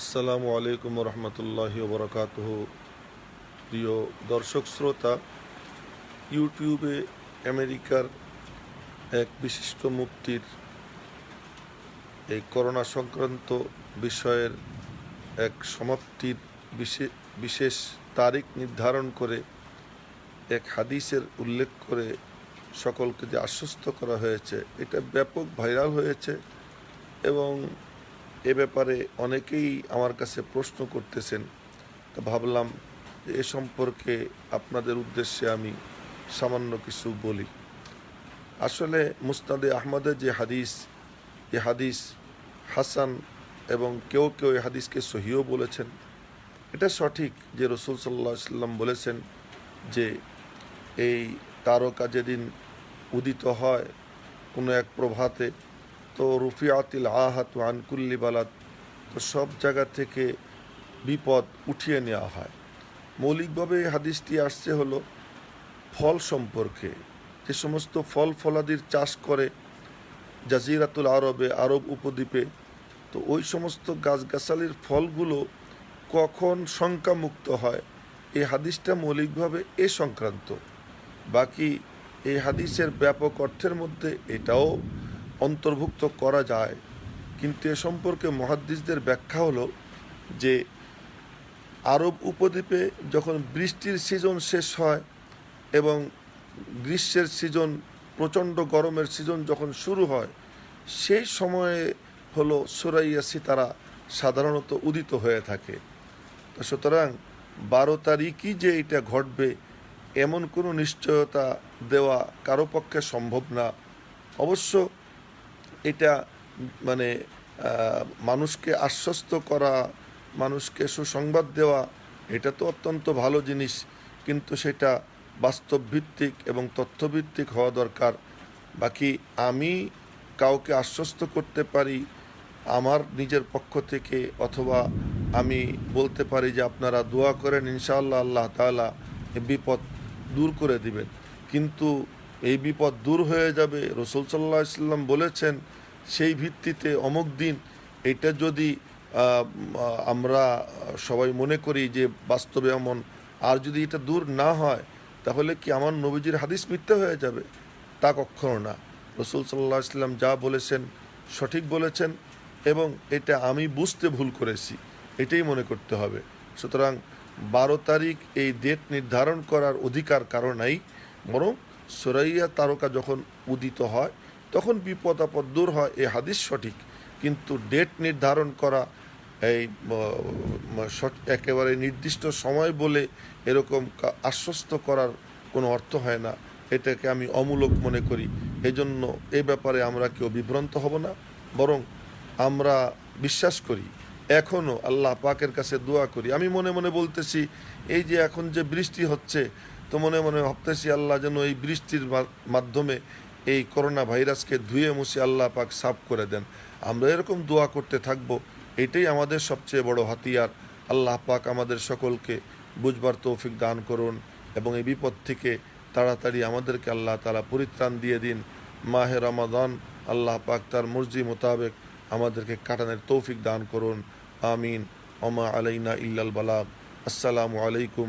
আসসালামু আলাইকুম রহমতুল্লাহ বরকাত প্রিয় দর্শক শ্রোতা, ইউটিউবে আমেরিকার এক বিশিষ্ট মুক্তির এই করোনা সংক্রান্ত বিষয়ের এক সমাপ্তির বিশে- বিশেষ তারিখ নির্ধারণ করে এক হাদিসের উল্লেখ করে সকলকে যে আশ্বস্ত করা হয়েছে, এটা ব্যাপক ভাইরাল হয়েছে এবং এ ব্যাপারে অনেকেই আমার কাছে প্রশ্ন করতেছেন। তো ভাবলাম এ সম্পর্কে আপনাদের উদ্দেশ্যে আমি সামান্য কিছু বলি। আসলে মুস্তাদে আহমদের যে হাদিস, এ হাদিস হাসান এবং কেউ কেউ এই হাদিসকে সহিও বলেছেন। এটা সঠিক যে রসুল সাল্লাহ সাল্লাম বলেছেন যে এই তারকা যেদিন উদিত হয় কোনো এক প্রভাতে তো রুফিয়াতিল আহাত আনকুল্লি বালাত, তো সব জায়গা থেকে বিপদ উঠিয়ে নেওয়া হয়। মৌলিকভাবে এই হাদিসটি আসছে হলো ফল সম্পর্কে। যে সমস্ত ফল ফলাদির চাষ করে জাজিরাতুল আরবে, আরব উপদ্বীপে, তো ওই সমস্ত গাছগাছালির ফলগুলো কখন শঙ্কামুক্ত হয়, এই হাদিসটা মৌলিকভাবে এ সংক্রান্ত। বাকি এই হাদিসের ব্যাপক অর্থের মধ্যে এটাও অন্তর্ভুক্ত করা যায়। কিন্তু এ সম্পর্কে মহাদ্দিসদের ব্যাখ্যা হলো যে, আরব উপদ্বীপে যখন বৃষ্টির সিজন শেষ হয় এবং গ্রীষ্মের সিজন, প্রচণ্ড গরমের সিজন যখন শুরু হয়, সেই সময়ে হলো সুরাইয়া সিতারা সাধারণত উদিত হয়ে থাকে। তো সুতরাং বারো তারিখই যে এটা ঘটবে, এমন কোনো নিশ্চয়তা দেওয়া কারও পক্ষে সম্ভব না। অবশ্য এটা মানে মানুষকে আশ্বস্ত করা, মানুষকে সুসংবাদ দেওয়া, এটা তো অত্যন্ত ভালো জিনিস। কিন্তু সেটা বাস্তব ভিত্তিক এবং তথ্যভিত্তিক হওয়া দরকার। বাকি আমি কাউকে আশ্বস্ত করতে পারি আমার নিজের পক্ষ থেকে, অথবা আমি বলতে পারি যে আপনারা দোয়া করেন, ইনশাআল্লাহ আল্লাহ তাআলা এ বিপদ দূর করে দিবেন। কিন্তু এই বিপদ দূর হয়ে যাবে। রসুল সাল্লাহ সাল্লাম বলেছেন, সেই ভিত্তিতে অমুক দিন এটা যদি আমরা সবাই মনে করি যে বাস্তবে এমন, আর যদি এটা দূর না হয়, তাহলে কি আমার নবীজির হাদিস মিথ্যা হয়ে যাবে? তা কখনো না। রসুল সাল্লাহ সাল্লাম যা বলেছেন সঠিক বলেছেন এবং এটা আমি বুঝতে ভুল করেছি, এটাই মনে করতে হবে। সুতরাং বারো তারিখ এই ডেট নির্ধারণ করার অধিকার কারও নাই, বরং সরাইয়া তারকা যখন উদিত হয়, তখন বিপদ আপদ দূর হয়, এ হাদিস সঠিক। কিন্তু ডেট নির্ধারণ করা এই একেবারে নির্দিষ্ট সময় বলে এরকম আশ্বস্ত করার কোনো অর্থ হয় না। এটাকে আমি অমূলক মনে করি। এজন্য এ ব্যাপারে আমরা কেউ বিভ্রান্ত হব না। বরং আমরা বিশ্বাস করি এখনও আল্লাহ পাকের কাছে দোয়া করি। আমি মনে মনে বলতেছি, এই যে এখন যে বৃষ্টি হচ্ছে তো মনে মনে ভাবতেছি আল্লাহ যেন এই বৃষ্টির মাধ্যমে এই করোনা ভাইরাসকে ধুয়ে মুছে আল্লাহ পাক সাফ করে দেন। আমরা এরকম দোয়া করতে থাকব, এটাই আমাদের সবচেয়ে বড় হাতিয়ার। আল্লাহ পাক আমাদের সকলকে বুঝবার তৌফিক দান করুন এবং এই বিপদ থেকে তাড়াতাড়ি আমাদেরকে আল্লাহ তালা পরিত্রাণ দিয়ে দিন। মাহে রমাদান, আল্লাহ পাক তার মর্জি মোতাবেক আমাদেরকে কাটানোর তৌফিক দান করুন। আমিন। ওমা আলাইনা ইল্লাল বালাগ। আসসালামু আলাইকুম